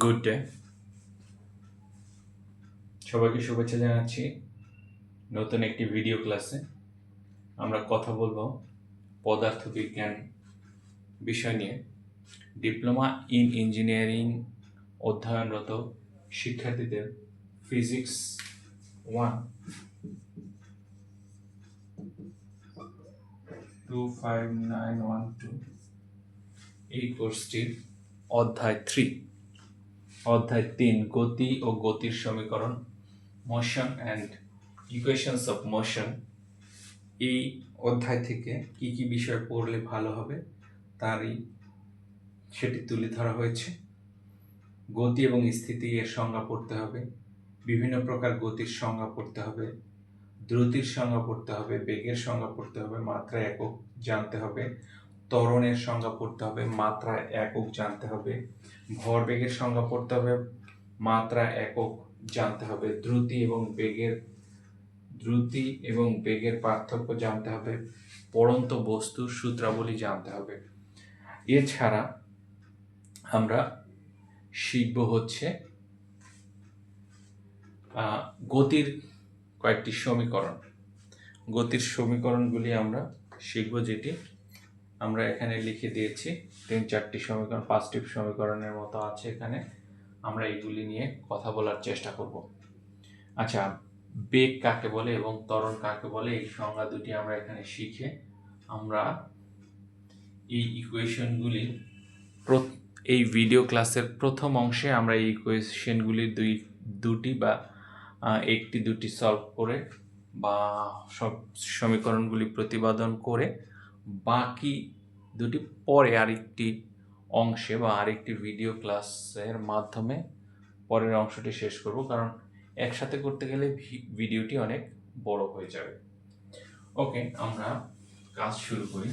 Good day সবাইকে শুভেচ্ছা জানাচ্ছি নতুন একটি ভিডিও ক্লাসে আমরা কথা বলব পদার্থবিজ্ঞান বিষয় নিয়ে। ডিপ্লোমা ইন ইঞ্জিনিয়ারিং অধ্যয়নরত শিক্ষার্থীদের physics one two five nine one two এই কোর্সটির অধ্যায় থ্রি অধ্যায় তিন, গতি ও গতির সমীকরণ motion and equations of motion এই অধ্যায় থেকে কি কি বিষয় পড়লে ভালো হবে তারই সেটি তুলে ধরা হয়েছে। গতি এবং স্থিতি এর সংজ্ঞা পড়তে হবে, বিভিন্ন প্রকার গতির সংজ্ঞা পড়তে হবে, দ্রুতির সংজ্ঞা পড়তে হবে, বেগের সংজ্ঞা পড়তে হবে, মাত্রা একক জানতে হবে ত্বরণের সংজ্ঞা পড়তে হবে, মাত্রা একক জানতে হবে। ভরবেগের সংজ্ঞা পড়তে হবে, মাত্রা একক জানতে হবে। দ্রুতি এবং বেগের, দ্রুতি এবং বেগের পার্থক্য জানতে হবে। পড়ন্ত বস্তুর সূত্রাবলী জানতে হবে। এছাড়া আমরা শিখব হচ্ছে গতির কয়েকটি সমীকরণ। গতির সমীকরণগুলি আমরা শিখব যেটি আমরা এখানে লিখে দিয়েছি, তিন চারটি সমীকরণ পাঁচটি সমীকরণের মতো আছে এখানে। আমরা এইগুলি নিয়ে কথা বলার চেষ্টা করব। আচ্ছা বেগ কাকে বলে এবং ত্বরণ কাকে বলে? এই সংজ্ঞা দুটি আমরা এখানে শিখে আমরা এই ইকুয়েশনগুলি এই ভিডিও ক্লাসের প্রথম অংশে আমরা এই ইকুয়েশনগুলির দুই, দুটি বা একটি দুটি সলভ করে বা সব সমীকরণগুলি প্রতিপাদন করে বাকি দুটি পরে আরেকটি অংশে বা আরেকটি ভিডিও ক্লাসের মাধ্যমে পরের অংশটি শেষ করব, কারণ একসাথে করতে গেলে ভিডিওটি অনেক বড় হয়ে যাবে। ওকে আমরা কাজ শুরু করি।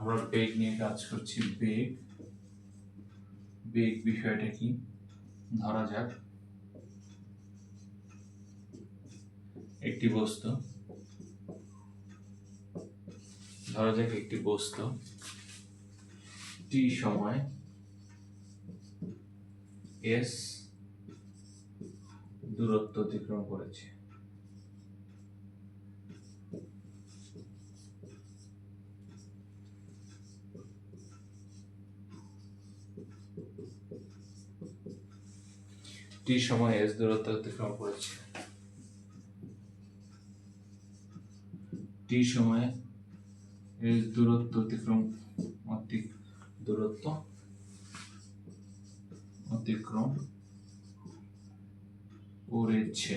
আমরা বেগ নিয়ে কাজ করছি বেগ বেগ বিষয়টা কি ধরা যাক। একটি বস্তু। ধরা যাক একটি বস্তু। টি সময়। এস দূরত্ব অতিক্রম করেছে। টি সময় এস দূরত্ব অতিক্রম করেছে। টি সময়ে এস দূরত্ব অতিক্রম, অতিক দূরত্ব অতিক্রম করেছে।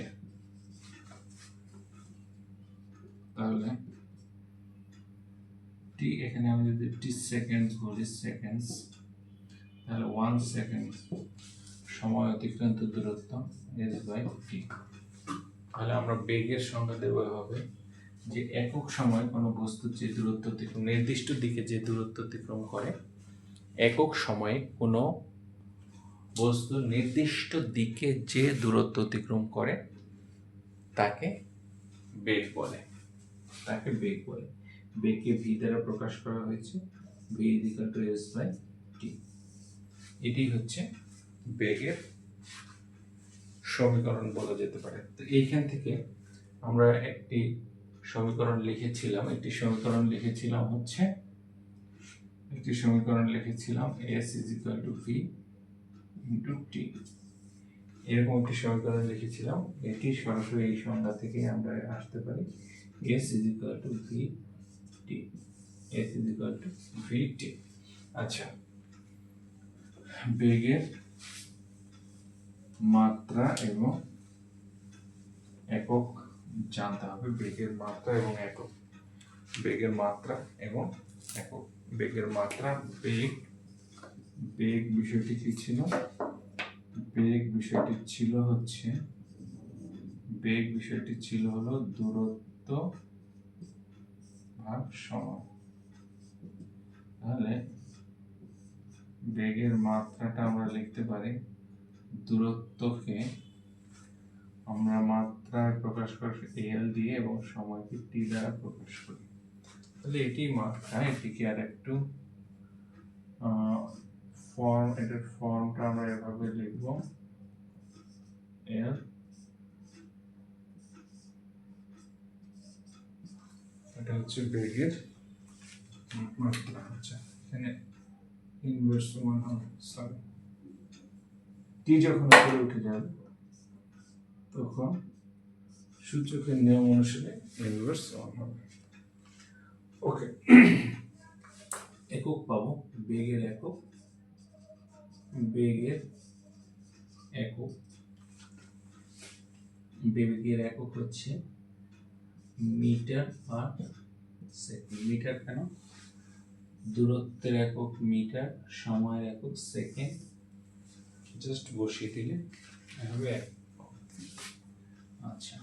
তাহলে টি এখানে আমি যদি টি সেকেন্ড বলি সেকেন্ডস তাহলে ওয়ান সেকেন্ড সময় অতিক্রান্ত দূরত্ব এস বাই টি তাহলে আমরা বেগের সংজ্ঞা দেবো এভাবে, যে একক সময় কোনো বস্তু যে দূরত্ব অতিক্রম, নির্দিষ্ট দিকে যে দূরত্ব অতিক্রম করে, একক সময়ে কোনো বস্তু নির্দিষ্ট দিকে যে দূরত্ব অতিক্রম করে, তাকে বেগ বলে। তাকে বেগ বলে। বেগকে ভি দ্বারা প্রকাশ করা হয়েছে v is equal to s by t এটি হচ্ছে বেগের সমীকরণ বলা যেতে পারে। তো এইখান থেকে আমরা একটি সমীকরণ লিখেছিলাম, একটি সমীকরণ লিখেছিলাম হচ্ছে, একটি সমীকরণ লিখেছিলাম s is equal to v into t এরকম একটি সমীকরণ লিখেছিলাম, এটি সরাসরি এই সংজ্ঞা থেকে আমরা আসতে পারি। S is equal to v t s is equal to v t আচ্ছা বেগের মাত্রা এবং একক জানতে হবে, বেগের মাত্রা এবং একক। বেগের মাত্রা এবং একক। বেগের মাত্রা, বেগ বেগ বিষয়টি কি ছিল? বেগ বিষয়টি ছিল হচ্ছে, বেগ বিষয়টি ছিল হলো দূরত্ব ভাগ সময় তাহলে বেগের মাত্রাটা আমরা লিখতে পারি দূরত্বকে আমরা মাত্রায় প্রকাশ করি এল দিয়ে এবং সময়কে টি দ্বারা প্রকাশ করি। তাহলে এটি মাত্রা এটিকে আর একটু ফর্ম এটার ফর্মটা আমরা এভাবে লিখব। এল এটা হচ্ছে বেগের মাত্রা হচ্ছে এখানে ইনভার্স ওয়ান হবে সরি টি যখন উপরে উঠে যাবে, তখন সূচকের নিয়ম অনুসারে ইনভার্স ওয়ান হবে। ওকে একক পাবো, বেগের একক বেগের একক বেগের একক হচ্ছে মিটার পার সেকেন্ড। মিটার কেন? দূরত্বের একক মিটার, সময়ের একক সেকেন্ড। জাস্ট বসিয়ে দিলে হবে আচ্ছা।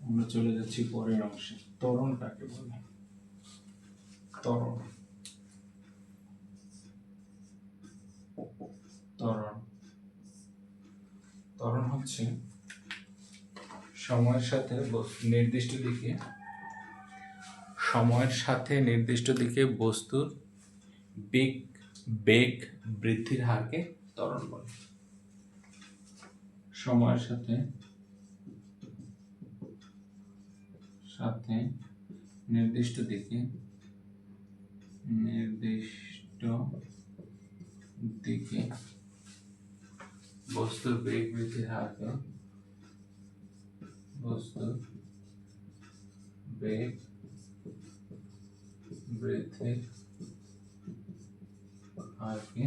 আমরা চলে যাচ্ছি পরের অংশে। ত্বরণটাকে বলে ত্বরণ। ত্বরণ। ত্বরণ হচ্ছে সময়ের সাথে নির্দিষ্ট দিকে, সময়ের সাথে নির্দিষ্ট দিকে বস্তুর বেগ বেগ বৃদ্ধির হারকে ত্বরণ বলে। সময়ের সাথে সাথে নির্দিষ্ট দিকে নির্দিষ্ট দিকে বস্তুর বেগ বৃদ্ধির হারকে বস্তুর বেগ বৃদ্ধির হারকে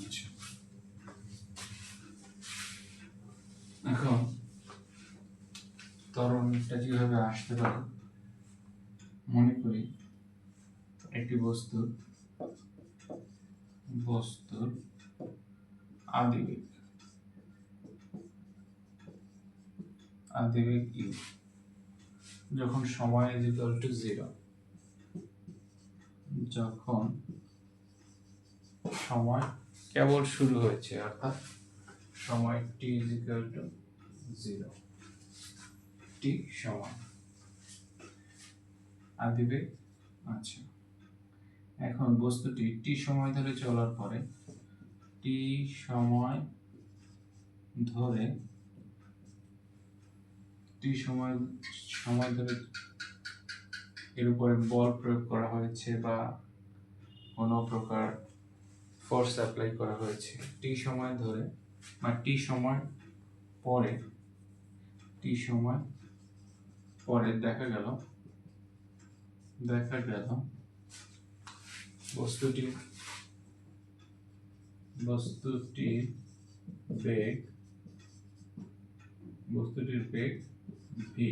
আচ্ছা এখন ত্বরণটা কীভাবে আসতে পারে? মনে করি একটি বস্তুর বস্তুর আদিবেগ আদিবেগ ইউ যখন সময় ইজ ইকুয়াল টু জিরো যখন সময় কেবল শুরু হয়েছে, অর্থাৎ সময় t is equal to zero t সময় আদিবেগ আচ্ছা এখন বস্তুটি টি সময় ধরে চলার পরে টি সময় ধরে টি সময় সময় ধরে এর উপরে বল প্রয়োগ করা হয়েছে বা কোনো প্রকার ফোর্স অ্যাপ্লাই করা হয়েছে। টি সময় ধরে বা টি সময় পরে টি সময় পরে দেখা গেল দেখা গেল বস্তুটি। বস্তুটির বেগ। বস্তুটির বেগ ভি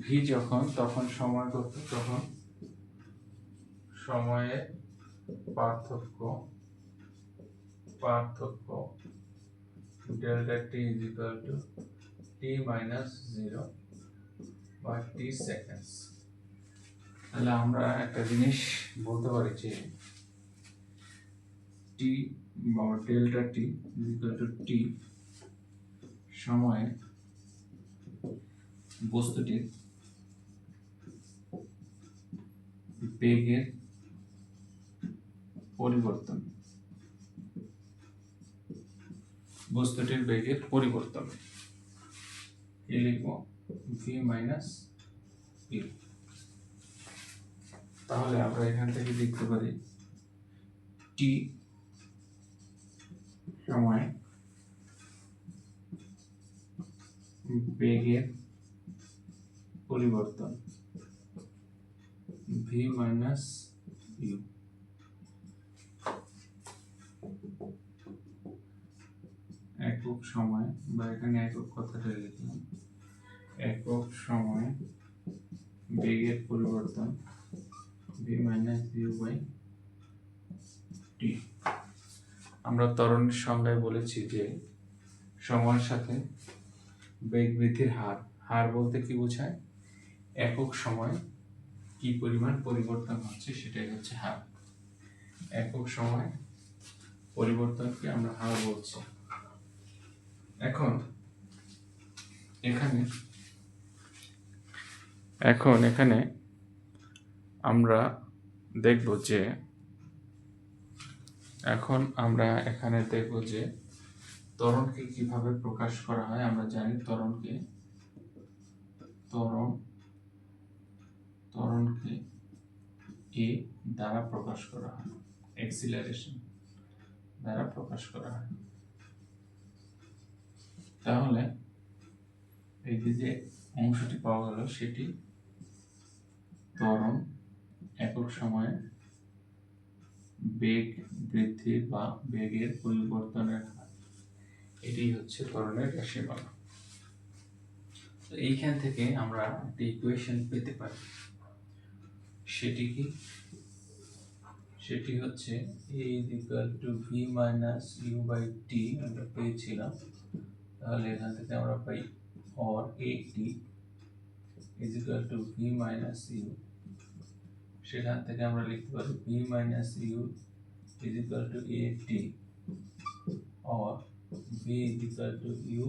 ভি যখন, তখন সময় কত? তখন সময়ের পার্থক্য পার্থক্য delta t is two t minus zero বা টি সেকেন্ডস তাহলে আমরা একটা জিনিস বলতে পারি যে টি বা ডেল্টা টি টু টি সময়ে বস্তুটির বেগের পরিবর্তন, বস্তুটির বেগের পরিবর্তন। লিখব ভি মাইনাস ইউ তাহলে আমরা এখান থেকে লিখতে পারি টি সময় বেগের পরিবর্তন ভি মাইনাস ইউ একক সময়, বা এখানে একক কথাটা লিখলাম। একক সময় বেগের পরিবর্তন v minus u by t আমরা ত্বরণের সংজ্ঞায় বলেছি যে সময়ের সাথে বেগ বৃদ্ধির হার। হার বলতে কি বোঝায়? একক সময় কি পরিমাণ পরিবর্তন হচ্ছে সেটাই হচ্ছে হার। একক সময় পরিবর্তনকে আমরা হার বলছি। এখন এখানে এখন এখানে আমরা দেখব যে এখন আমরা এখানে দেখব যে ত্বরণকে কীভাবে প্রকাশ করা হয়, আমরা জানি ত্বরণকে তরণ ত্বরণকে এ দ্বারা প্রকাশ করা হয় এক্সিলারেশন দ্বারা প্রকাশ করা হয়। তাহলে এই যে অংশটি পাওয়া গেল, সেটি ত্বরণ একক সময়ে বেগ বৃদ্ধি বা বেগের পরিবর্তনের হার। এটি হচ্ছে ত্বরণের রাশিমালা। তো এইখান থেকে আমরা একটি ইকুয়েশন পেতে পারি। সেটি কি? সেটি হচ্ছে এ equal to v minus u by t আমরা পেয়েছিলাম। তাহলে এখান থেকে আমরা পাই or a t is equal to v minus u সেখান থেকে আমরা লিখতে পারি v minus u is equal to a t or v is equal to u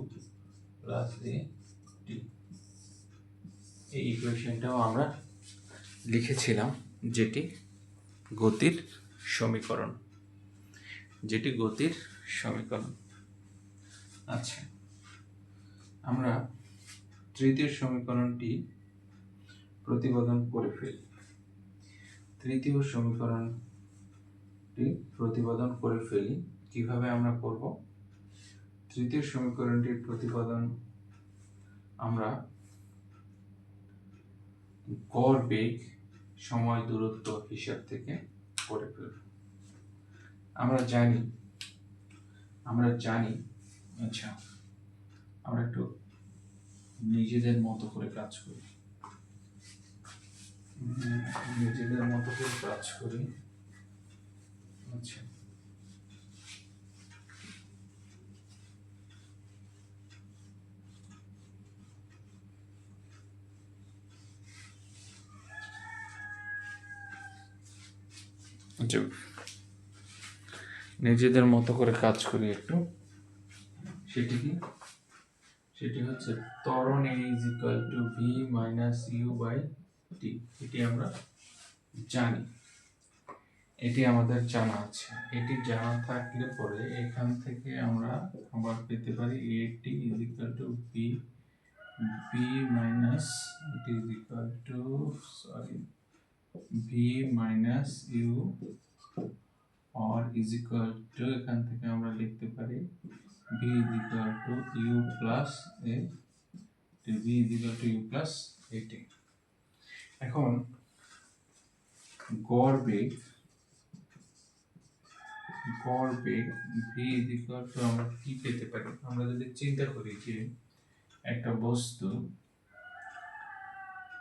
plus a t এই ইকুয়েশনটাও আমরা লিখেছিলাম যেটি গতির সমীকরণ, যেটি গতির সমীকরণ। আচ্ছা আমরা তৃতীয় সমীকরণটি প্রতিপাদন করে ফেলি। তৃতীয় সমীকরণটি প্রতিপাদন করে ফেলি। কীভাবে আমরা করব? তৃতীয় সমীকরণটির প্রতিপাদন আমরা গড় বেগ সময় দূরত্ব হিসাব থেকে করে ফেলব। আমরা জানি আমরা জানি আচ্ছা আমরা একটু নিজেদের মতো করে কাজ করি। নিজেদের মতো করে কাজ করি। আচ্ছা। আচ্ছা। নিজেদের মতো করে কাজ করি একটু। সেটি কি? সেটি হচ্ছে ত্বরণ is equal to v minus u by t, এটি আমরা জানি। এটি আমাদের জানা আছে। এটি জানা থাকলে পরে এখান থেকে আমরা আবার পেতে পারি a t is equal to v v minus it is equal to sorry v minus u or is equal to, এখান থেকে আমরা লিখতে পারি is equal to u plus a, to v is equal to u plus at এখন গড় বেগ গড় বেগ v is equal আমরা কি পেতে পারি। আমরা যদি চিন্তা করি যে একটা বস্তু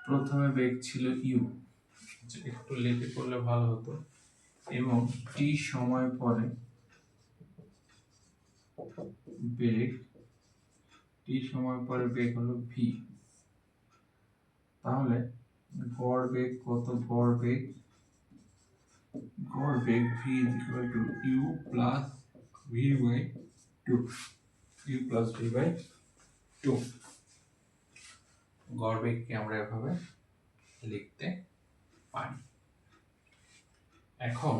প্রথমে বেগ ছিল u একটু লিখে করলে ভালো হতো। এবং টি সময় পরে বেগ টি সময় পরে বেগ হলো ভি তাহলে গড় বেগ কত গড় বেগ গড় v is equal to u plus v by two u plus v by two গড় বেগকে আমরা এভাবে লিখতে পারি। এখন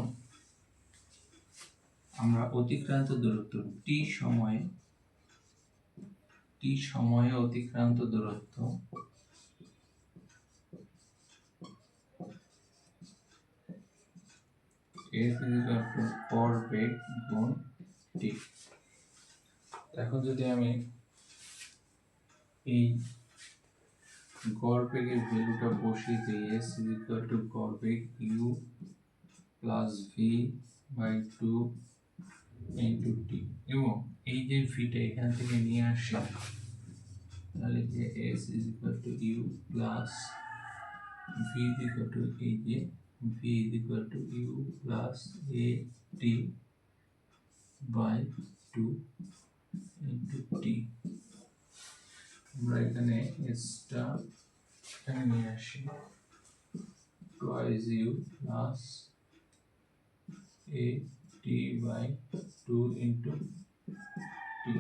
আমরা অতিক্রান্ত দূরত্ব টি সময়ে টি সময়ে অতিক্রান্ত দূরত্ব এর ফিজিক্যাল টু পর বেগ গুণ টি এখন যদি আমি এই গড় বেগের ভ্যালুটা বসিয়ে দিই এস ইকুয়াল টু গড় বেগ u plus v by two into t এবং এই যে ভিটা এখান থেকে নিয়ে আসি, তাহলে যে s is equal to u plus v is equal to এই যে v is equal to u plus a t by two into t আমরা এখানে এসটা এখানে নিয়ে আসি twice u plus a t by 2 into t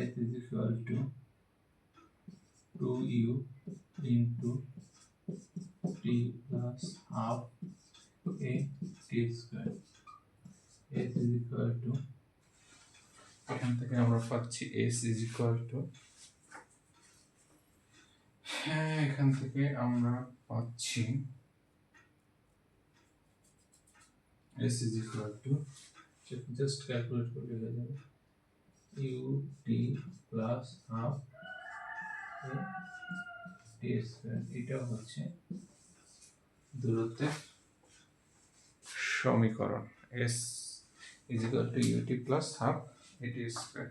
s is equal to 2u into t plus half a t square. S is equal to, এখান থেকে আমরা পাচ্ছি s is equal to হ্যাঁ এখান থেকে আমরা পাচ্ছি s is equal to just calculate করলে হয়ে যাবে u t plus half t square এটা হচ্ছে দূরত্বের সমীকরণ s is equal to u t plus half a t square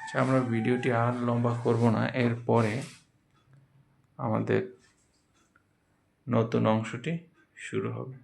আচ্ছা আমরা ভিডিওটি আর লম্বা করব না, এরপরে আমাদের নতুন অংশটি শুরু হবে।